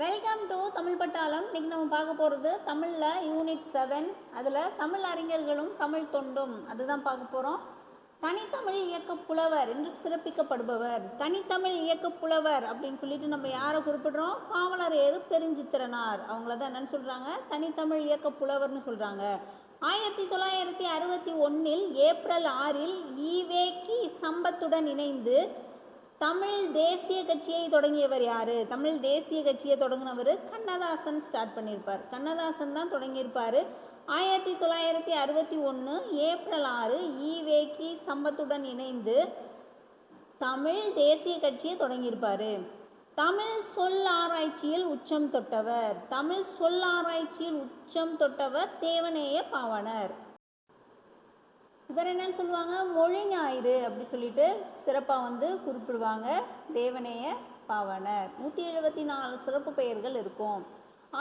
Welcome to Tamil பட்டாளம் இன்றைக்கி நம்ம பார்க்க போகிறது தமிழில் யூனிட் செவன் அதில் தமிழ் அறிஞர்களும் தமிழ் தொண்டும். அதுதான் பார்க்க போகிறோம் தனித்தமிழ் இயக்க புலவர் என்று சிறப்பிக்கப்படுபவர். தனித்தமிழ் இயக்க புலவர் அப்படின்னு சொல்லிட்டு நம்ம யாரை குறிப்பிடுறோம்? காவலரேறு பெருஞ்சித்திரனார். அவங்கள தான் என்னன்னு சொல்கிறாங்க தனித்தமிழ் இயக்க புலவர்னு சொல்கிறாங்க ஆயிரத்தி தொள்ளாயிரத்தி அறுபத்தி ஒன்றில் ஏப்ரல் ஆறில் ஈவேக்கி சம்பத்துடன் இணைந்து தமிழ் தேசிய கட்சியை தொடங்கியவர் யார்? தமிழ் தேசிய கட்சியை தொடங்கினவர் கண்ணதாசன் ஸ்டார்ட் பண்ணியிருப்பார் கண்ணதாசன் தான் தொடங்கியிருப்பார். ஆயிரத்தி தொள்ளாயிரத்தி அறுபத்தி ஒன்று ஏப்ரல் ஆறு ஈவேக்கி சம்பத்துடன் இணைந்து தமிழ் தேசிய கட்சியை தொடங்கியிருப்பார். தமிழ் சொல் ஆராய்ச்சியில் உச்சம் தொட்டவர். தமிழ் சொல் ஆராய்ச்சியில் உச்சம் தொட்டவர் தேவநேய பாவனர் இவர் என்னன்னு சொல்லுவாங்க மொழி ஞாயிறு அப்படி சொல்லிட்டு சிறப்பாக வந்து குறிப்பிடுவாங்க தேவநேய பாவனர். நூற்றி எழுபத்தி நாலு சிறப்பு பெயர்கள் இருக்கும்.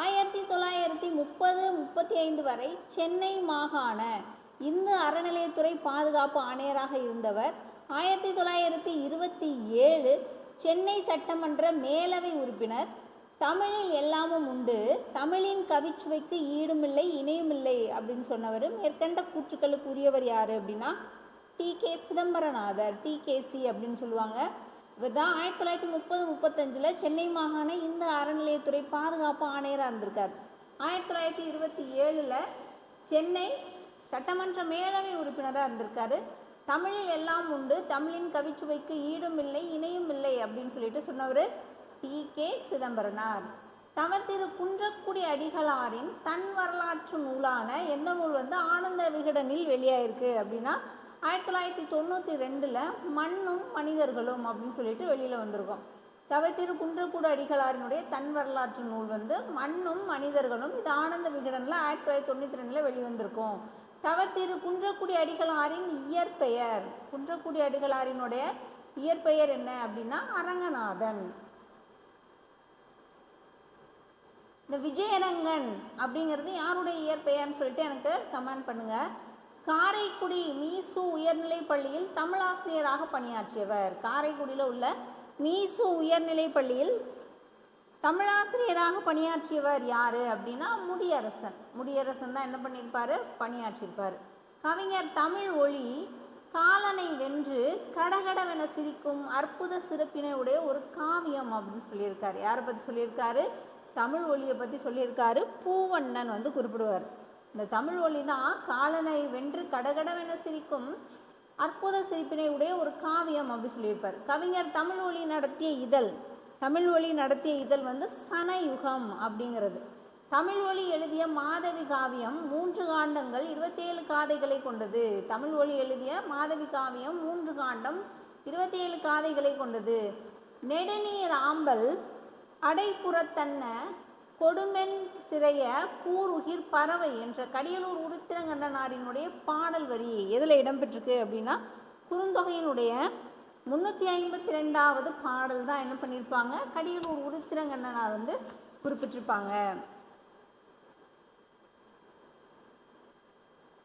ஆயிரத்தி தொள்ளாயிரத்தி முப்பது முப்பத்தி ஐந்து வரை சென்னை மாகாண இந்து அறநிலையத்துறை பாதுகாப்பு ஆணையராக இருந்தவர். ஆயிரத்தி தொள்ளாயிரத்தி இருபத்தி ஏழு சென்னை சட்டமன்ற மேலவை உறுப்பினர். தமிழில் எல்லாமும் உண்டு. தமிழின் கவிச்சுவைக்கு ஈடுமில்லை இணையுமில்லை அப்படின்னு சொன்னவர். மேற்கண்ட கூற்றுக்களுக்கு உரியவர் யார் அப்படின்னா டி. கே. சிதம்பரநாதர் டிகேசி அப்படின்னு சொல்லுவாங்க. இவர் தான் ஆயிரத்தி தொள்ளாயிரத்தி முப்பது முப்பத்தஞ்சில் சென்னை மாகாண இந்து அறநிலையத்துறை பாதுகாப்பு ஆணையராக இருந்திருக்கார். ஆயிரத்தி தொள்ளாயிரத்தி இருபத்தி ஏழில் சென்னை சட்டமன்ற மேலவை உறுப்பினராக இருந்திருக்காரு. தமிழில் எல்லாம் உண்டு. தமிழின் கவிச்சுவைக்கு ஈடும் இல்லை இணையும் இல்லை அப்படின்னு சொல்லிட்டு சொன்னவர். T K. சிதம்பரனார். தவத்திரு குன்றக்குடி அடிகளாரின் தன் வரலாற்று நூலான எந்த நூல் வந்து ஆனந்த விகடனில் வெளியாயிருக்கு அப்படின்னா ஆயிரத்தி தொள்ளாயிரத்தி தொண்ணூற்றி ரெண்டில் மண்ணும் மனிதர்களும் அப்படின்னு சொல்லிட்டு வெளியில் வந்திருக்கோம். தவத்திரு குன்றக்குடி அடிகளாரினுடைய தன் வரலாற்று நூல் வந்து மண்ணும் மனிதர்களும் இது ஆனந்த விகடனில் ஆயிரத்தி தொள்ளாயிரத்தி தொண்ணூற்றி ரெண்டில் வெளிவந்திருக்கும். தவத்திரு குன்றக்குடி அடிகளாரின் இயற்பெயர். குன்றக்குடி அடிகளாரினுடைய இயற்பெயர் என்ன அப்படின்னா அரங்கநாதன். இந்த விஜயரங்கன் அப்படிங்கிறது யாருடைய இயற்பெயர்னு சொல்லிட்டு எனக்கு கமெண்ட் பண்ணுங்க. காரைக்குடி மீசு உயர்நிலைப் பள்ளியில் தமிழாசிரியராக பணியாற்றியவர். காரைக்குடியில் உள்ள மீசு உயர்நிலைப் பள்ளியில் தமிழாசிரியராக பணியாற்றியவர் யார் அப்படின்னா முடியரசன். முடியரசன் தான் என்ன பண்ணியிருப்பார்? பணியாற்றியிருப்பார். கவிஞர் தமிழ் ஒளி காலனை வென்று கடகடவென சிரிக்கும் அற்புத சிறப்பினை உடைய ஒரு காவியம் அப்படின்னு சொல்லியிருக்காரு. யாரை பற்றி சொல்லியிருக்காரு? தமிழ் ஒளியை பற்றி சொல்லியிருக்காரு. பூவண்ணன் வந்து குறிப்பிடுவார். இந்த தமிழ் ஒளி தான் காலனை வென்று கடகடவென சிரிக்கும் அற்புத சிரிப்பினை உடைய ஒரு காவியம் அப்படி சொல்லியிருப்பார். கவிஞர் தமிழ் ஒளி நடத்திய இதழ் தமிழ் ஒளி நடத்திய இதழ் வந்து சனயுகம் அப்படிங்கிறது. தமிழ் ஒளி எழுதிய மாதவி காவியம் மூன்று காண்டங்கள் இருபத்தேழு காதைகளை கொண்டது. தமிழ் ஒளி எழுதிய மாதவி காவியம் மூன்று காண்டம் இருபத்தேழு காதைகளை கொண்டது. நெடுநீர் ஆம்பல் அடைப்புறத்தன்ன கொடுமென் சிறைய கூருகிர் பறவை என்ற கடியலூர் உருத்திரங்கண்ணனாரினுடைய பாடல் வரி எதில் இடம்பெற்றிருக்கு அப்படின்னா குறுந்தொகையினுடைய முந்நூற்றி ஐம்பத்தி ரெண்டாவது பாடல் தான் என்ன பண்ணியிருப்பாங்க கடியலூர் உருத்திரங்கண்ணனார் வந்து குறிப்பிட்டிருப்பாங்க.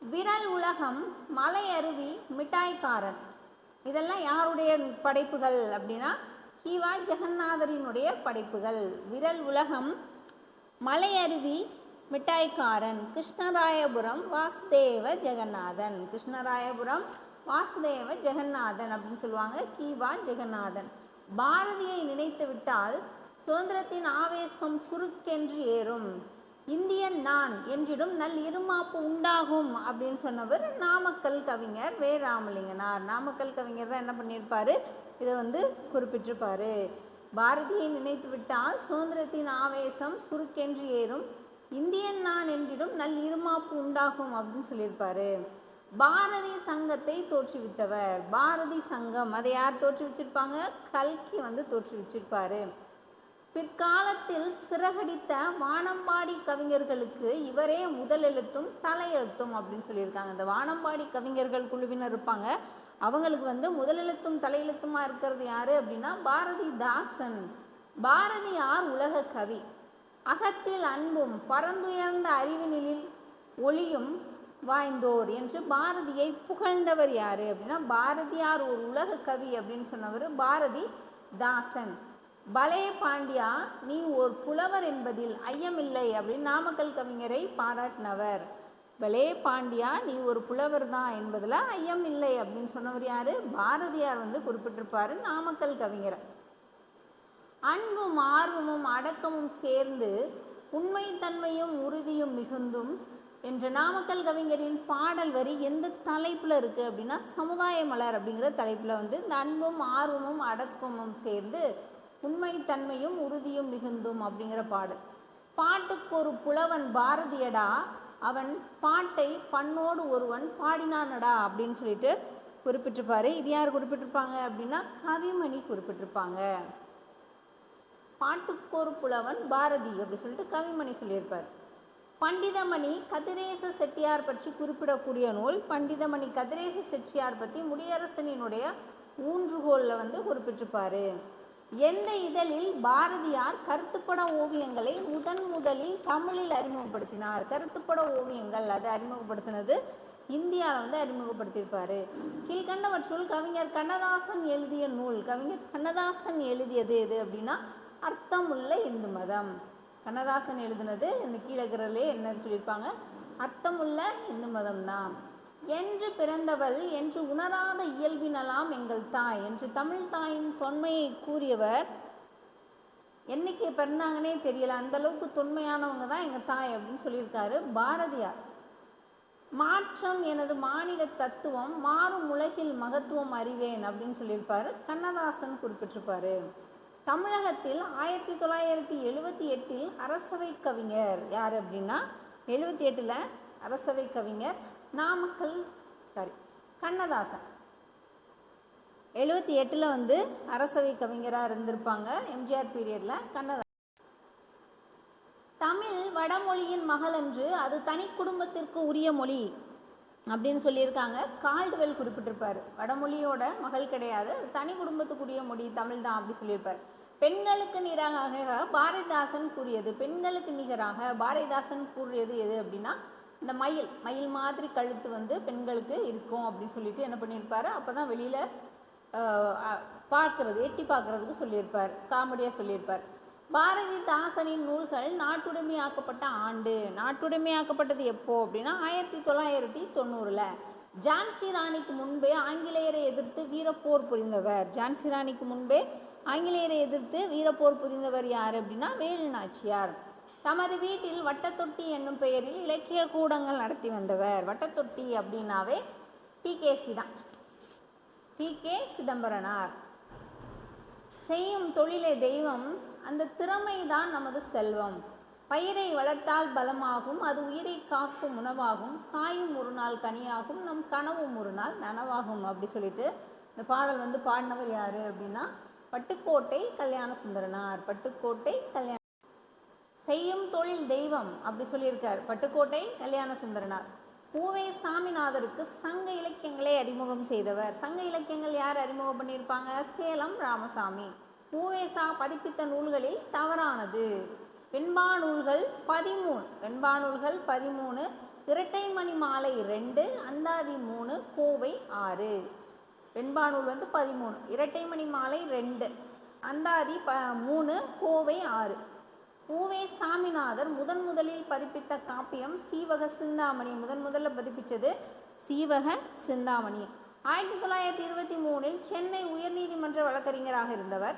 விரல் உலகம் மலை அருவி மிட்டாய்க்காரன் இதெல்லாம் யாருடைய படைப்புகள் அப்படின்னா கீவா ஜெகநாதரினுடைய படைப்புகள். விரல் உலகம் மலையருவி மிட்டாய்க்காரன் கிருஷ்ணராயபுரம் வாசுதேவ ஜெகநாதன். கிருஷ்ணராயபுரம் வாசுதேவ ஜெகநாதன் அப்படின்னு சொல்லுவாங்க. கீவா ஜெகநாதன். பாரதியை நினைத்து விட்டால் சுதந்திரத்தின் ஆவேசம் சுருக்கென்று ஏறும். இந்தியன் நான் என்றிடும் நல் இருமாப்பு உண்டாகும் அப்படின்னு சொன்னவர் நாமக்கல் கவிஞர் வே ராமலிங்கனார் நாமக்கல் கவிஞர் தான் என்ன பண்ணியிருப்பாரு இதை வந்து குறிப்பிட்டிருப்பார். பாரதியை நினைத்து விட்டால் சுதந்திரத்தின் ஆவேசம் சுருக்கென்று ஏறும். இந்தியன் நான் என்றிடும் நல் இருமாப்பு உண்டாகும் அப்படின்னு சொல்லியிருப்பாரு. பாரதி சங்கத்தை தோற்றுவித்தவர். பாரதி சங்கம் அதை யார் தோற்றுவிச்சிருப்பாங்க? கல்கி வந்து தோற்றுவிச்சிருப்பாரு. பிற்காலத்தில் சிறகடித்த வானம்பாடி கவிஞர்களுக்கு இவரே முதல் எழுத்தும் தலையெழுத்தும் அப்படின்னு சொல்லியிருக்காங்க. இந்த வானம்பாடி கவிஞர்கள் குழுவினர் இருப்பாங்க. அவங்களுக்கு வந்து முதலெழுத்தும் தலையெழுத்துமா இருக்கிறது யாரு அப்படின்னா பாரதிதாசன் பாரதியார் உலக கவி. அகத்தில் அன்பும் பரந்துயர்ந்த அறிவினிலில் ஒளியும் வாய்ந்தோர் என்று பாரதியை புகழ்ந்தவர் யாரு அப்படின்னா பாரதியார் ஒரு உலக கவி அப்படின்னு சொன்னவர் பாரதி தாசன். பலே பாண்டியா நீ ஒரு புலவர் என்பதில் ஐயமில்லை அப்படின்னு நாமக்கல் கவிஞரை பாராட்டினவர். பலே பாண்டியா நீ ஒரு புலவர் தான் என்பதில் ஐயம் இல்லை அப்படின்னு சொன்னவர் யாரு? பாரதியார் வந்து குறிப்பிட்டிருப்பாரு நாமக்கல் கவிஞரை. அன்பும் ஆர்வமும் அடக்கமும் சேர்ந்து உண்மைத்தன்மையும் உறுதியும் மிகுந்தும் என்ற நாமக்கல் கவிஞரின் பாடல் வரி எந்த தலைப்பில் இருக்குது அப்படின்னா சமுதாய மலர் அப்படிங்கிற தலைப்பில் வந்து இந்த அன்பும் ஆர்வமும் அடக்கமும் சேர்ந்து உண்மைத்தன்மையும் உறுதியும் மிகுந்தும் அப்படிங்கிற பாடல் பாட்டுக்கு ஒரு புலவன் பாரதியடா அவன் பாட்டை பண்ணோடு ஒருவன் பாடினானடா அப்படின்னு சொல்லிட்டு குறிப்பிட்டிருப்பாரு. இது யார் குறிப்பிட்டிருப்பாங்க அப்படின்னா கவிமணி குறிப்பிட்டிருப்பாங்க. பாட்டுக்கொரு புலவன் பாரதி அப்படி சொல்லிட்டு கவிமணி சொல்லியிருப்பார். பண்டிதமணி கதிரேச செட்டியார் பற்றி குறிப்பிடக்கூடிய நூல் பண்டிதமணி கதிரேச செட்டியார் பற்றி முடியரசனினுடைய ஊன்றுகோலில் வந்து குறிப்பிட்டிருப்பாரு. எந்த இதழில் பாரதியார் கருத்துப்பட ஓவியங்களை முதன் முதலில் தமிழில் அறிமுகப்படுத்தினார்? கருத்துப்பட ஓவியங்கள் அதை அறிமுகப்படுத்தினது இந்தியாவில் வந்து அறிமுகப்படுத்தியிருப்பாரு. கீழ்கண்டவற்றுள் கவிஞர் கண்ணதாசன் எழுதிய நூல். கவிஞர் கண்ணதாசன் எழுதியது எது அப்படின்னா அர்த்தமுள்ள இந்து மதம். கண்ணதாசன் எழுதினது இந்த கீழகிறதுலே என்னன்னு சொல்லியிருப்பாங்க. அர்த்தமுள்ள இந்து மதம் தான் என்று பிறந்தவள் என்று உணராத இயல்பினலாம் எங்கள் தாய் என்று தமிழ் தாயின் தொன்மையை கூறியவர். என்னைக்கு பிறந்தாங்கன்னே தெரியல. அந்த அளவுக்கு தொன்மையானவங்க தான் எங்கள் தாய் அப்படின்னு சொல்லியிருக்காரு பாரதியார். மாற்றம் எனது மாநில தத்துவம் மாறும் உலகில் மகத்துவம் அறிவேன் அப்படின்னு சொல்லியிருப்பாரு கண்ணதாசன் குறிப்பிட்டிருப்பாரு. தமிழகத்தில் ஆயிரத்தி தொள்ளாயிரத்தி எழுபத்தி எட்டில் அரசவை கவிஞர் யார் அப்படின்னா எழுபத்தி எட்டில் அரசவை கவிஞர் நாமக்கல் சாரி கண்ணதாசன். எழுபத்தி எட்டில் வந்து அரசவை கவிஞராக இருந்திருப்பாங்க எம்ஜிஆர் பீரியடில் கண்ணதாசன். தமிழ் வடமொழியின் மகள் என்று அது தனி குடும்பத்திற்கு உரிய மொழி அப்படின்னு சொல்லியிருக்காங்க. கால்டுவெல் குறிப்பிட்டிருப்பார். வடமொழியோட மகள் கிடையாது தனி குடும்பத்துக்குரிய மொழி தமிழ் தான் அப்படி சொல்லியிருப்பார். பெண்களுக்கு நிகராக பாரதிதாசன் கூறியது பெண்களுக்கு நிகராக பாரதிதாசன் கூறியது எது அப்படின்னா இந்த மயில் மயில் மாதிரி கழுத்து வந்து பெண்களுக்கு இருக்கும் அப்படின்னு சொல்லிட்டு என்ன பண்ணியிருப்பாரு? அப்போ தான் வெளியில் பார்க்கறது எட்டி பார்க்கறதுக்கு சொல்லியிருப்பார். காமெடியாக சொல்லியிருப்பார். பாரதி தாசனின் நூல்கள் நாட்டுடைமையாக்கப்பட்ட ஆண்டு. நாட்டுடைமையாக்கப்பட்டது எப்போ அப்படின்னா ஆயிரத்தி தொள்ளாயிரத்தி தொண்ணூறில். ஜான்சி ராணிக்கு முன்பே ஆங்கிலேயரை எதிர்த்து வீரப்போர் புரிந்தவர். ஜான்சி ராணிக்கு முன்பே ஆங்கிலேயரை எதிர்த்து வீரப்போர் புரிந்தவர் யார் அப்படின்னா வேலு நாச்சியார் தமது வீட்டில் வட்டத்தொட்டி என்னும் பெயரில் இலக்கிய கூடங்கள் நடத்தி வந்தவர். வட்டத்தொட்டி அப்படின்னாவே பிகேசி தான். P K Chidambaranar. செய்யும் தொழிலே தெய்வம் அந்த திறமைதான் நமது செல்வம். பயிரை வளர்த்தால் பலமாகும் அது உயிரை காக்கும் உணவாகும் காயும் ஒரு நாள் கனியாகும் நம் கனவும் ஒரு நாள் நனவாகும் அப்படி சொல்லிட்டு இந்த பாடல் வந்து பாடினவர் யார் அப்படின்னா பட்டுக்கோட்டை கல்யாண சுந்தரனார். பட்டுக்கோட்டை கல்யாண செய்யும் தொழில் தெய்வம் அப்படி சொல்லியிருக்கார். பட்டுக்கோட்டை கல்யாண சுந்தரனார். பூவே சாமிநாதருக்கு சங்க இலக்கியங்களை அறிமுகம் செய்தவர். சங்க இலக்கியங்கள் யார் அறிமுகம் பண்ணியிருப்பாங்க? சேலம் ராமசாமி. பூவேசா பதிப்பித்த நூல்களில் தவறானது. வெண்பா நூல்கள் பதிமூணு. வெண்பா நூல்கள் பதிமூணு இரட்டைமணி மாலை ரெண்டு அந்தாதி மூணு கோவை ஆறு. வெண்பா நூல் வந்து பதிமூணு. இரட்டைமணி மாலை ரெண்டு அந்தாதி ப மூணு கோவை ஆறு. பூவே சாமிநாதர் முதன் முதலில் பதிப்பித்த காப்பியம் சீவக சிந்தாமணி. முதன் முதல்ல பதிப்பித்தது சீவக சிந்தாமணி. ஆயிரத்தி தொள்ளாயிரத்தி இருபத்தி மூணில் சென்னை உயர்நீதிமன்ற வழக்கறிஞராக இருந்தவர்.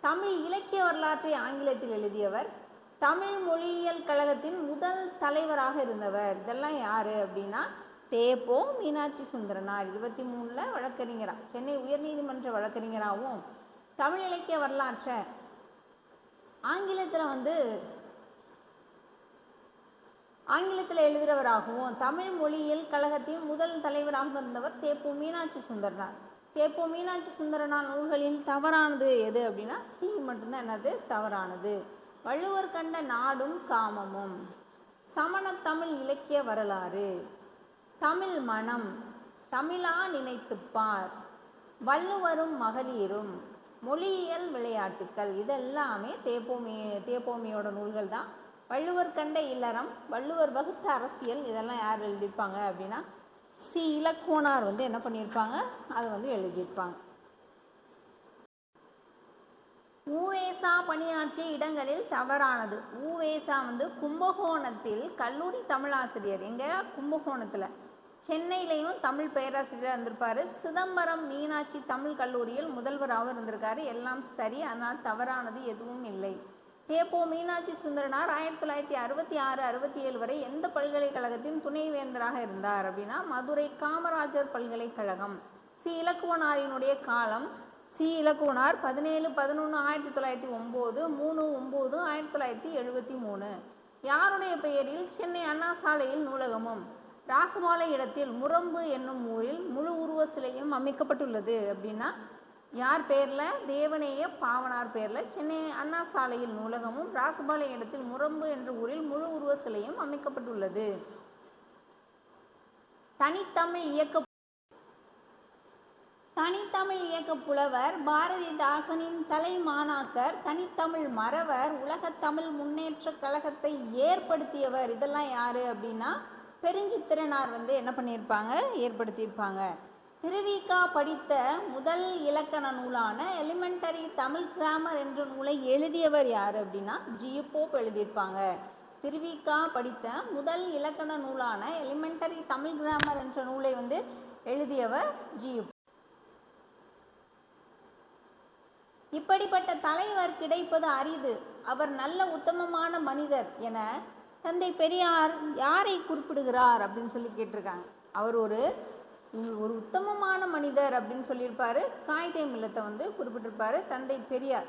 தமிழ் இலக்கிய வரலாற்றை ஆங்கிலத்தில் எழுதியவர். தமிழ் மொழியியல் கழகத்தின் முதல் தலைவராக இருந்தவர். இதெல்லாம் யார் அப்படின்னா தேப்போ மீனாட்சி சுந்தரனார். இருபத்தி மூணில் வழக்கறிஞராக சென்னை உயர்நீதிமன்ற வழக்கறிஞராகவும் தமிழ் இலக்கிய வரலாற்றை ஆங்கிலத்தில் வந்து ஆங்கிலத்தில் எழுதுகிறவராகவும் தமிழ் மொழியியல் கழகத்தின் முதல் தலைவராக இருந்தவர் தேப்பு மீனாட்சி சுந்தரனார். தேப்பு மீனாட்சி சுந்தரனார் நூல்களில் தவறானது எது அப்படின்னா சி மட்டும்தான். என்னது? தவறானது. வள்ளுவர் கண்ட நாடும் காமமும். சமண தமிழ் இலக்கிய வரலாறு. தமிழ் மனம். தமிழா நினைத்துப்பார். வள்ளுவரும் மகளிரும். மொழியியல் விளையாட்டுக்கள். இதெல்லாமே தேப்போமி தேப்போமியோட நூல்கள் தான். வள்ளுவர் கண்ட இல்லறம் வள்ளுவர் வகுத்த அரசியல் இதெல்லாம் யார் எழுதியிருப்பாங்க அப்படின்னா சி. இலக்கோனார் வந்து என்ன பண்ணியிருப்பாங்க? அதை வந்து எழுதியிருப்பாங்க. ஊவேசா பணியாற்றிய இடங்களில் தவறானது. ஊவேசா வந்து கும்பகோணத்தில் கல்லூரி தமிழாசிரியர். எங்க கும்பகோணத்தில். சென்னையிலையும் தமிழ் பேராசிரியராக இருந்திருப்பார். சிதம்பரம் மீனாட்சி தமிழ் கல்லூரியில் முதல்வராகவும் இருந்திருக்காரு. எல்லாம் சரி ஆனால் தவறானது எதுவும் இல்லை. தேப்போ மீனாட்சி சுந்தரனார் ஆயிரத்தி தொள்ளாயிரத்தி அறுபத்தி ஆறு அறுபத்தி ஏழு வரை எந்த பல்கலைக்கழகத்தின் துணைவேந்தராக இருந்தார் அப்படின்னா மதுரை காமராஜர் பல்கலைக்கழகம். சி. இலக்குவனாரினுடைய காலம் சி. இலக்குவனார் பதினேழு பதினொன்று ஆயிரத்தி தொள்ளாயிரத்தி ஒம்பது மூணு ஒம்பது ஆயிரத்தி தொள்ளாயிரத்தி எழுபத்தி மூணு. யாருடைய பெயரில் சென்னை அண்ணா சாலையில் நூலகமும் ராசமாலை இடத்தில் முரம்பு என்னும் ஊரில் முழு உருவ சிலையும் அமைக்கப்பட்டுள்ளது. அப்படின்னா யார் பேரில்? தேவநேய பாவனார் பேரில். சென்னை அண்ணா சாலையில் நூலகமும் ராசபாலை இடத்தில் முரம்பு என்ற ஊரில் முழு உருவ சிலையும் அமைக்கப்பட்டுள்ளது. தனித்தமிழ் இயக்க தனித்தமிழ் இயக்க புலவர் பாரதிதாசனின் தலை மாணாக்கர் தனித்தமிழ் மறவர் உலகத்தமிழ் முன்னேற்ற கழகத்தை ஏற்படுத்தியவர் இதெல்லாம் யாரு அப்படின்னா பெருஞ்சித்திரனார் வந்து என்ன பண்ணியிருப்பாங்க? ஏற்படுத்தியிருப்பாங்க. திருவிக்கா படித்த முதல் இலக்கண நூலான எலிமெண்டரி தமிழ் கிராமர் என்ற நூலை எழுதியவர் யார் அப்படின்னா ஜி. போப் எழுதியிருப்பாங்க. திருவிக்கா படித்த முதல் இலக்கண நூலான எலிமெண்டரி தமிழ் கிராமர் என்ற நூலை வந்து எழுதியவர் ஜி. இப்படிப்பட்ட தலைவர் கிடைப்பது அரிது. அவர் நல்ல உத்தமமான மனிதர் என தந்தை பெரியார் யாரை குறிப்பிடுகிறார் அப்படின்னு சொல்லி கேட்டிருக்காங்க. அவர் ஒரு ஒரு உத்தமமான மனிதர் அப்படின்னு சொல்லியிருப்பார். காயிதே மில்லத்தை வந்து குறிப்பிட்டிருப்பார். தந்தை பெரியார்.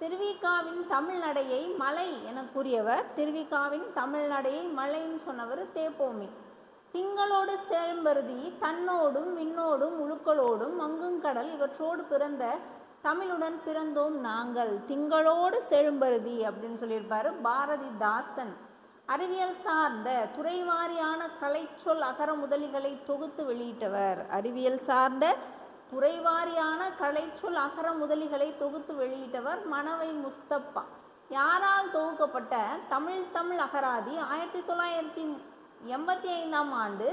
திருவிக்காவின் தமிழ் நடையை மலை என கூறியவர். திருவிக்காவின் தமிழ் நடையை மலைன்னு சொன்னவர் தேப்போமி. திங்களோடு செழும்பருதி தன்னோடும் விண்ணோடும் உழுக்களோடும் மங்குங்கடல் இவற்றோடு பிறந்த தமிழுடன் பிறந்தோம் நாங்கள். திங்களோடு செழும்பருதி அப்படின்னு சொல்லியிருப்பாரு. பாரதிதாசன். அறிவியல் சார்ந்த துறைவாரியான கலைச்சொல் அகர முதலிகளை தொகுத்து வெளியிட்டவர். அறிவியல் சார்ந்த துறைவாரியான கலைச்சொல் அகர முதலிகளை தொகுத்து வெளியிட்டவர் மணவை முஸ்தப்பா யாரால் தொகுக்கப்பட்ட தமிழ் தமிழ் அகராதி ஆயிரத்தி தொள்ளாயிரத்தி எண்பத்தி ஐந்தாம் ஆண்டு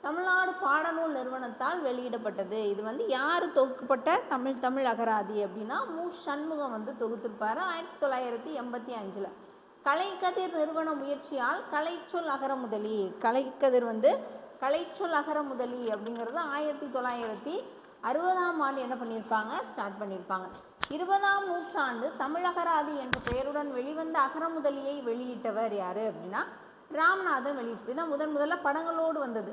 தமிழ்நாடு பாடநூல் நிறுவனத்தால் வெளியிடப்பட்டது. இது வந்து யார் தொகுக்கப்பட்ட தமிழ் தமிழ் அகராதி அப்படின்னா மு. சண்முகம் வந்து தொகுத்திருப்பார் ஆயிரத்தி தொள்ளாயிரத்தி எண்பத்தி அஞ்சில். கலைக்கதிர் நிறுவன முயற்சியால் கலைச்சொல் அகர முதலி. கலைக்கதிர் வந்து கலைச்சொல் அகர முதலி அப்படிங்கிறது ஆயிரத்தி தொள்ளாயிரத்தி அறுபதாம் ஆண்டு என்ன பண்ணியிருப்பாங்க? ஸ்டார்ட் பண்ணியிருப்பாங்க. இருபதாம் நூற்றாண்டு தமிழகராதி என்ற பெயருடன் வெளிவந்த அகரமுதலியை வெளியிட்டவர் யார் அப்படின்னா ராமநாதன் வெளியிட்டு இதான் முதன் முதல்ல படங்களோடு வந்தது.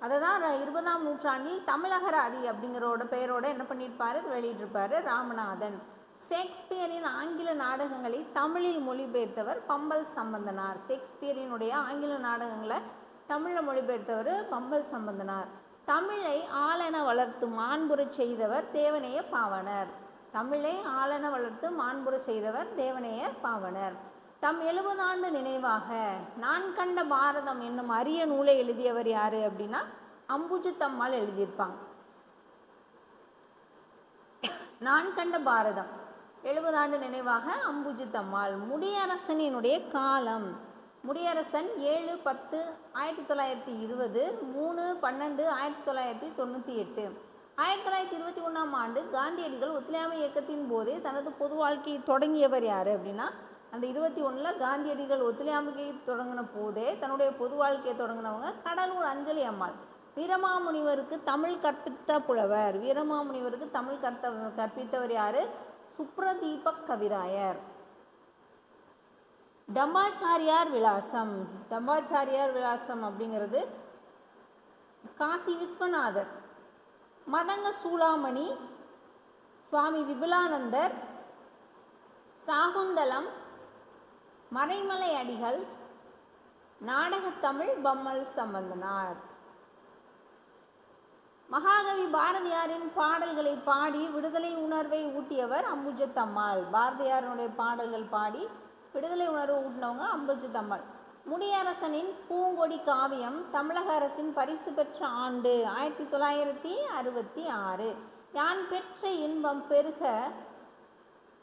அதை தான் ர- இருபதாம் நூற்றாண்டில் தமிழகராதி அப்படிங்கிறோட பெயரோட என்ன பண்ணியிருப்பாரு? வெளியிட்டிருப்பாரு ராமநாதன். ஷேக்ஸ்பியரின் ஆங்கில நாடகங்களை தமிழில் மொழிபெயர்த்தவர் பம்பல் சம்பந்தனார். ஷேக்ஸ்பியரினுடைய ஆங்கில நாடகங்களை தமிழில் மொழிபெயர்த்தவர் பம்பல் சம்பந்தனார். தமிழை ஆளென வளர்த்து மாண்புறச் செய்தவர் தேவனைய பாவனர். தமிழை ஆளென வளர்த்து மாண்புற செய்தவர் தேவனைய பாவனர். தம் எழுபது ஆண்டு நினைவாக நான் கண்ட பாரதம் என்னும் அரிய நூலை எழுதியவர் யாரு அப்படின்னா அம்புஜத்தம்மாள் எழுதியிருப்பாங்க. நான் கண்ட பாரதம். எழுபது ஆண்டு நினைவாக அம்புஜித்தம்மாள் முடியரசனினுடைய காலம். முடியரசன் ஏழு பத்து ஆயிரத்தி தொள்ளாயிரத்தி இருபது மூணு பன்னெண்டு ஆயிரத்தி தொள்ளாயிரத்தி தொண்ணூற்றி எட்டு. ஆயிரத்தி தொள்ளாயிரத்தி இருபத்தி ஒன்றாம் ஆண்டு காந்தியடிகள் ஒத்துழையாமை இயக்கத்தின் போதே தனது பொது வாழ்க்கையை தொடங்கியவர் யார் அப்படின்னா அந்த இருபத்தி ஒன்றில் காந்தியடிகள் ஒத்துழையாமைக்கை தொடங்கின போதே தன்னுடைய பொது வாழ்க்கையை தொடங்கினவங்க கடலூர் அஞ்சலி அம்மாள். வீரமாமுனிவருக்கு தமிழ் கற்பித்த புலவர். வீரமாமுனிவருக்கு தமிழ் கற்த கற்பித்தவர் யார்? சுப்ரதீபக் கவிராயர். டம்பாச்சாரியார் விலாசம். டம்பாச்சாரியார் விலாசம் அப்படிங்கிறது காசி விஸ்வநாதர். மதங்க சூளாமணி சுவாமி விபுலானந்தர் சாகுந்தலம் மறைமலை அடிகள் நாடகத்தமிழ் பம்மல் சம்பந்தனார். மகாகவி பாரதியாரின் பாடல்களை பாடி விடுதலை உணர்வை ஊட்டியவர் அம்புஜத்தம்மாள் பாரதியாரினுடைய பாடல்கள் பாடி விடுதலை உணர்வு ஊட்டினவங்க அம்புஜத்தம்மாள் முடியரசனின் பூங்கொடி காவியம் தமிழக அரசின் பரிசு பெற்ற ஆண்டு ஆயிரத்தி தொள்ளாயிரத்தி அறுபத்தி ஆறு. யான் பெற்ற இன்பம் பெருக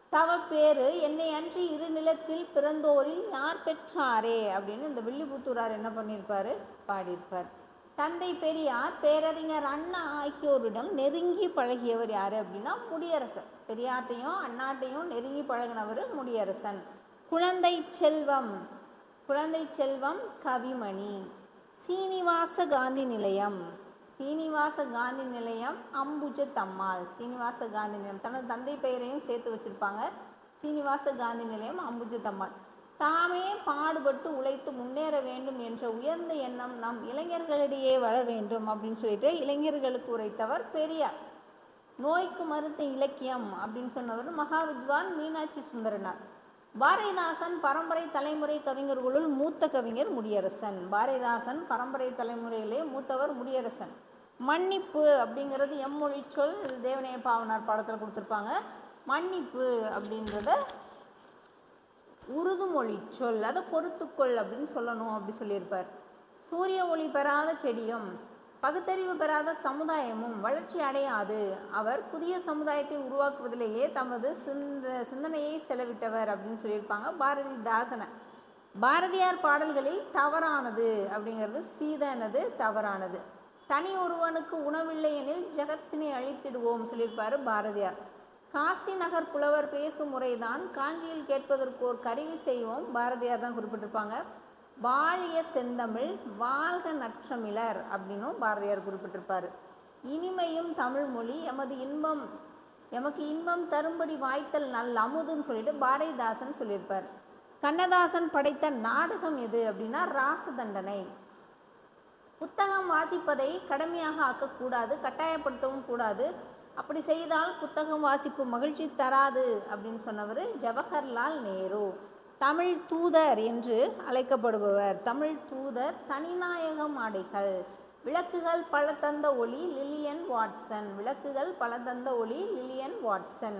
தவ பேரு என்னை அன்றி இரு நிலத்தில் பிறந்தோரில் யார் பெற்றாரே? அப்படின்னு இந்த வில்லிபுத்தூரார் என்ன பண்ணியிருப்பார்? பாடியிருப்பார். தந்தை பெரியார் பேரறிஞர் அண்ணா ஆகியோரிடம் நெருங்கி பழகியவர் யார் அப்படின்னா முடியரசன். பெரியார்ட்டையும் அண்ணாட்டையும் நெருங்கி பழகினவர் முடியரசன். குழந்தை செல்வம் குழந்தை செல்வம் கவிமணி. சீனிவாச காந்தி நிலையம். சீனிவாச காந்தி நிலையம் அம்புஜ தம்மாள் சீனிவாச காந்தி நிலையம். தனது தந்தை பெயரையும் சேர்த்து வச்சிருப்பாங்க. சீனிவாச காந்தி நிலையம் அம்புஜ தம்மாள் தாமே பாடுபட்டு உழைத்து முன்னேற வேண்டும் என்ற உயர்ந்த எண்ணம் நம் இளைஞர்களிடையே வர வேண்டும் அப்படின்னு சொல்லிட்டு இளைஞர்களுக்கு உரைத்தவர் பெரியார். நோய்க்கு மருத்து இலக்கியம் அப்படின்னு சொன்னவர் மகாவித்வான் மீனாட்சி சுந்தரனார். பாரதிதாசன் பரம்பரை தலைமுறை கவிஞர்களுள் மூத்த கவிஞர் முடியரசன். பாரதிதாசன் பரம்பரை தலைமுறையிலே மூத்தவர் முடியரசன். மன்னிப்பு அப்படிங்கிறது எம்மொழி சொல் இது தேவனைய பாவனார் பாடத்தில் கொடுத்துருப்பாங்க. மன்னிப்பு அப்படின்றத உருது மொழி சொல் அதை பொறுத்துக்கொள் அப்படின்னு சொல்லணும் அப்படி சொல்லியிருப்பார். சூரிய ஒளி பெறாத செடியும் பகுத்தறிவு பெறாத சமுதாயமும் வளர்ச்சி அடையாது. அவர் புதிய சமுதாயத்தை உருவாக்குவதிலேயே தமது சிந்த சிந்தனையை செலவிட்டவர் அப்படின்னு சொல்லியிருப்பாங்க பாரதிதாசனை. பாரதியார் பாடல்களில் தவறானது அப்படிங்கிறது சீதனது தவறானது. தனி ஒருவனுக்கு உணவில்லை எனில் ஜெகத்தினை அழித்திடுவோம் சொல்லியிருப்பார் பாரதியார். காசி நகர் புலவர் பேசும் முறைதான் காஞ்சியில் கேட்பதற்கு ஒரு கருவி செய்வோம். பாரதியார் தான் குறிப்பிட்டிருப்பாங்க. வாழிய செந்தமிழ் வாழ்க நற்றமிழர் அப்படின்னும் பாரதியார் குறிப்பிட்டிருப்பார். இனிமையும் தமிழ் மொழி எமது இன்பம் எமக்கு இன்பம் தரும்படி வாய்த்தல் நல் அமுதுன்னு சொல்லிட்டு பாரதிதாசன் சொல்லியிருப்பார். கண்ணதாசன் படைத்த நாடகம் எது அப்படின்னா ராச தண்டனை புத்தகம் வாசிப்பதை கடமையாக ஆக்கக்கூடாது கட்டாயப்படுத்தவும் கூடாது. அப்படி செய்தால் புத்தகம் வாசிப்பு மகிழ்ச்சி தராது அப்படின்னு சொன்னவர் ஜவஹர்லால் நேரு. தமிழ் தூதர் என்று அழைக்கப்படுபவர். தமிழ் தூதர் தனிநாயகம் ஆடைகள். விளக்குகள் பல தந்த ஒளி லில்லியன் வாட்சன். விளக்குகள் பல தந்த ஒளி லில்லியன் வாட்சன்.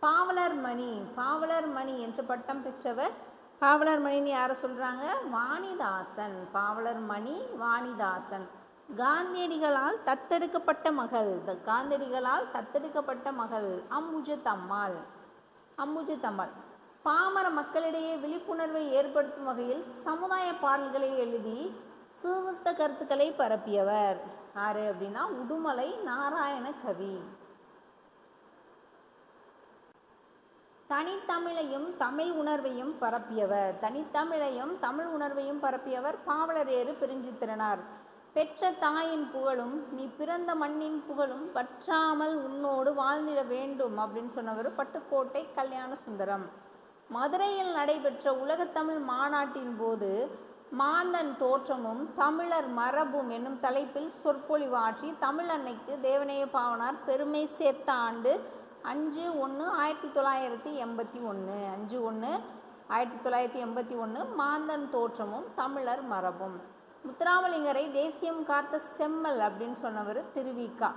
பாவலர் மணி பாவலர் மணி என்று பட்டம் பெற்றவர். பாவலர் மணின்னு யாரை சொல்கிறாங்க வாணிதாசன். பாவலர் மணி வாணிதாசன். காந்தியடிகளால் தத்தெடுக்கப்பட்ட மகள். த காந்தியடிகளால் தத்தெடுக்கப்பட்ட மகள். அம்புஜத்தம்மாள் அம்புஜத்தம்மாள் பாமர மக்களிடையே விழிப்புணர்வை ஏற்படுத்தும் வகையில் சமுதாய பாடல்களை எழுதி சீர்திருத்த கருத்துக்களை பரப்பியவர். யாரு அப்படின்னா உடுமலை நாராயண கவி. தனித்தமிழையும் தமிழ் உணர்வையும் பரப்பியவர். தனித்தமிழையும் தமிழ் உணர்வையும் பரப்பியவர் பாவலரேறு பிரிஞ்சித்திரனார். பெற்ற தாயின் புகழும் நீ பிறந்த மண்ணின் புகழும் பற்றாமல் உன்னோடு வாழ்ந்திட வேண்டும் அப்படின்னு சொன்னவர் பட்டுக்கோட்டை கல்யாண சுந்தரம். மதுரையில் நடைபெற்ற உலகத்தமிழ் மாநாட்டின் போது மாந்தன் தோற்றமும் தமிழர் மரபும் என்னும் தலைப்பில் சொற்பொழிவாற்றி தமிழ் அன்னைக்கு தேவநேய பாவனார் பெருமை சேர்த்த ஆண்டு அஞ்சு ஒன்று ஆயிரத்தி தொள்ளாயிரத்தி எண்பத்தி ஒன்று அஞ்சு ஒன்று ஆயிரத்தி தொள்ளாயிரத்தி எண்பத்தி ஒன்று மாந்தன் தோற்றமும் தமிழர் மரபும். முத்துராமலிங்கரை தேசியம் காத்த செம்மல் அப்படின்னு சொன்னவர் திருவிக்கா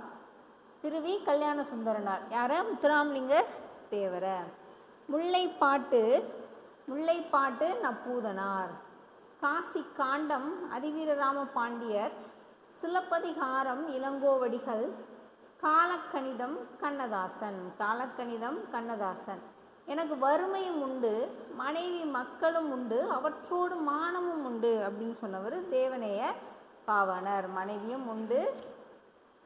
திருவி கல்யாண சுந்தரனார். யார? முத்துராமலிங்கர் தேவர. முல்லைப்பாட்டு முல்லைப்பாட்டு நப்பூதனார். காசி காண்டம் அதிவீரராம பாண்டியர். சிலப்பதிகாரம் இளங்கோவடிகள். காலக்கணிதம் கண்ணதாசன். காலக்கணிதம் கண்ணதாசன். எனக்கு வறுமையும் உண்டு மனைவி மக்களும் உண்டு அவற்றோடு மானமும் உண்டு அப்படின்னு சொன்னவர் தேவனைய பாவனர் மனைவியும் உண்டு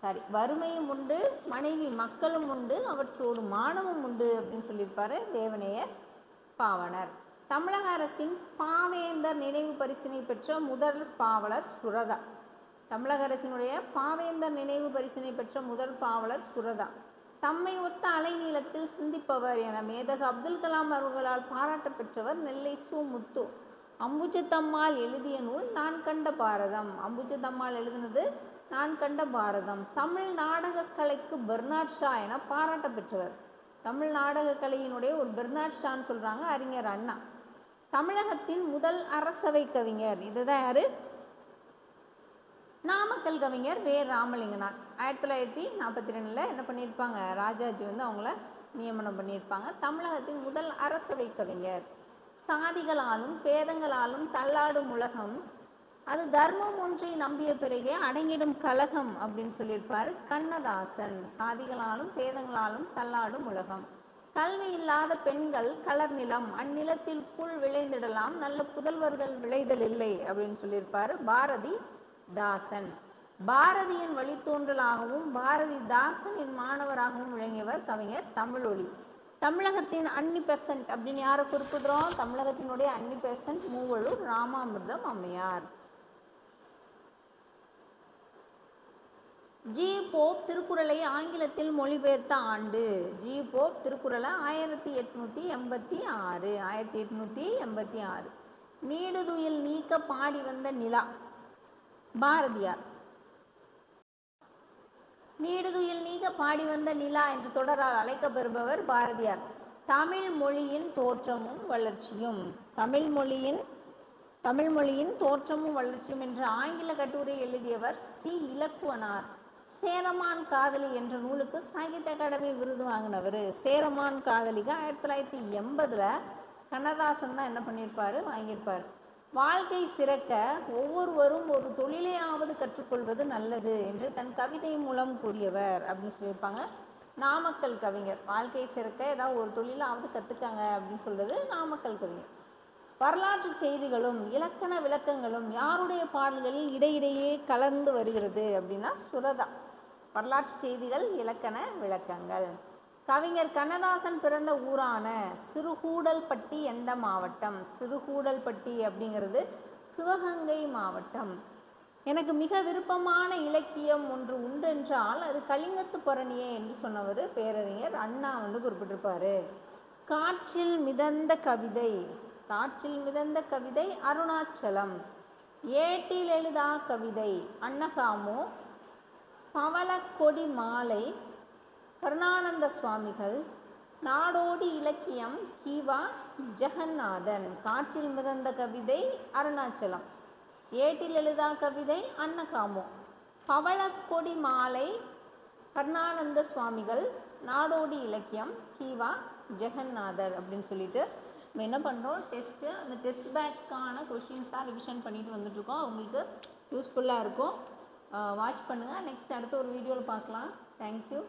சாரி வறுமையும் உண்டு மனைவி மக்களும் உண்டு அவற்றோடு மானமும் உண்டு அப்படின்னு சொல்லியிருப்பார் தேவனைய பாவனர் தமிழக அரசின் பாவேந்தர் நினைவு பரிசினை பெற்ற முதல் பாவலர் சுரதா. தமிழக அரசினுடைய பாவேந்தர் நினைவு பரிசினை பெற்ற முதல் பாவலர் சுரதா. தம்மை ஒத்த அலைநீளத்தில் சிந்திப்பவர் என மேதக அப்துல் கலாம் அவர்களால் பாராட்ட பெற்றவர் நெல்லை சு முத்து அம்புஜத்தம்மாள் எழுதிய நூல் நான் கண்ட பாரதம். அம்புஜத்தம்மாள் எழுதினது நான் கண்ட பாரதம். தமிழ் நாடகக் கலைக்கு பெர்னாட் ஷா என பாராட்ட பெற்றவர் தமிழ் நாடகக் கலையினுடைய ஒரு பெர்னாட் ஷான்னு சொல்கிறாங்க அறிஞர் அண்ணா. தமிழகத்தின் முதல் அரசவை கவிஞர். இதுதான் யாரு? நாமக்கல் கவிஞர் வே. ராமலிங்கனார். ஆயிரத்தி தொள்ளாயிரத்தி நாற்பத்தி ரெண்டில் என்ன பண்ணியிருப்பாங்க ராஜாஜி வந்து அவங்கள நியமனம் பண்ணியிருப்பாங்க தமிழகத்தின் முதல் அரசவை கவிஞர். சாதிகளாலும் பேதங்களாலும் தள்ளாடும் உலகம். அது தர்மம் ஒன்றை நம்பிய பிறகே அடங்கிடும் கலகம் அப்படின்னு சொல்லியிருப்பார் கண்ணதாசன். சாதிகளாலும் பேதங்களாலும் தள்ளாடும் உலகம். கல்வி இல்லாத பெண்கள் கலர் நிலம் அந்நிலத்தில் புல் விளைந்திடலாம் நல்ல புதல்வர்கள் விளைதல் இல்லை அப்படின்னு சொல்லியிருப்பார் பாரதி தாசன். பாரதியின் வழித்தோன்றலாகவும் பாரதி தாசனின் மாணவராகவும் விளங்கியவர் கவிஞர் தமிழொலி தமிழகத்தின் அன்னி பெசன்ட் அப்படின்னு யாரை குறிப்பிடுறோம்? தமிழகத்தினுடைய அன்னி பெசன்ட் மூவலூர் ராமாமிர்தம் அம்மையார். ஜி. போப் திருக்குறளை ஆங்கிலத்தில் மொழிபெயர்த்த ஆண்டு. ஜி. போப் திருக்குறளை ஆயிரத்தி எட்நூத்தி எண்பத்தி ஆறு ஆயிரத்தி எட்நூத்தி எண்பத்தி ஆறு. நீடுதுயில் நீக்க பாடி வந்த நிலா. பாரதியார். நீடுதுயில் நீக்க பாடி வந்த நிலா என்று தொடரால் அழைக்கப்பெறுபவர் பாரதியார். தமிழ் மொழியின் தோற்றமும் வளர்ச்சியும். தமிழ் மொழியின் தமிழ் மொழியின் தோற்றமும் வளர்ச்சியும் என்ற ஆங்கில கட்டுரை எழுதியவர் சி. இலக்குவனார். சேரமான் காதலி என்ற நூலுக்கு சாகித்ய அகாடமி விருது வாங்கினவர். சேரமான் காதலிக்கு ஆயிரத்தி தொள்ளாயிரத்தி எண்பதுல கண்ணதாசன் தான் என்ன பண்ணியிருப்பாரு? வாங்கியிருப்பார். வாழ்க்கை சிறக்க ஒவ்வொருவரும் ஒரு தொழிலையாவது கற்றுக்கொள்வது நல்லது என்று தன் கவிதை மூலம் கூறியவர் அப்படின்னு சொல்லியிருப்பாங்க. நாமக்கல் கவிஞர். வாழ்க்கை சிறக்க ஏதாவது ஒரு தொழிலாவது கற்றுக்காங்க அப்படின்னு சொல்கிறது நாமக்கல் கவிஞர். வரலாற்று செய்திகளும் இலக்கண விளக்கங்களும் யாருடைய பாடல்களில் இடையிடையே கலந்து வருகிறது அப்படின்னா சுரதா. வரலாற்று செய்திகள் இலக்கண விளக்கங்கள். கவிஞர் கண்ணதாசன் பிறந்த ஊரான சிறுகூடல்பட்டி எந்த மாவட்டம்? சிறுகூடல்பட்டி அப்படிங்கிறது சிவகங்கை மாவட்டம். எனக்கு மிக விருப்பமான இலக்கியம் ஒன்று உண்டென்றால் அது கலிங்கத்து புறணியே என்று சொன்னவர் பேரறிஞர் அண்ணா வந்து குறிப்பிட்டிருப்பாரு. காற்றில் மிதந்த கவிதை காற்றில் மிதந்த கவிதை அருணாச்சலம். ஏட்டில் எழுதா கவிதை அன்னகாமோ பவளக்கொடி மாலை கருணானந்த சுவாமிகள் நாடோடி இலக்கியம் கீவா ஜெகநாதன் காற்றில் மிதந்த கவிதை அருணாச்சலம் ஏட்டில் எழுதா கவிதை அன்னகாமோ பவளக்கொடி மாலை கருணானந்த சுவாமிகள் நாடோடி இலக்கியம் கீவா ஜெகநாதர் அப்படின்னு சொல்லிட்டு நம்ம என்ன பண்ணுறோம் டெஸ்ட்டு அந்த டெஸ்ட் பேட்ச்க்கான கொஷின்ஸாக ரிவிஷன் பண்ணிட்டு வந்துட்ருக்கோம் அவங்களுக்கு யூஸ்ஃபுல்லாக இருக்கும். வாட்ச் பண்ணுங்கள் நெக்ஸ்ட் அடுத்த ஒரு வீடியோவில் பார்க்கலாம். தேங்க்யூ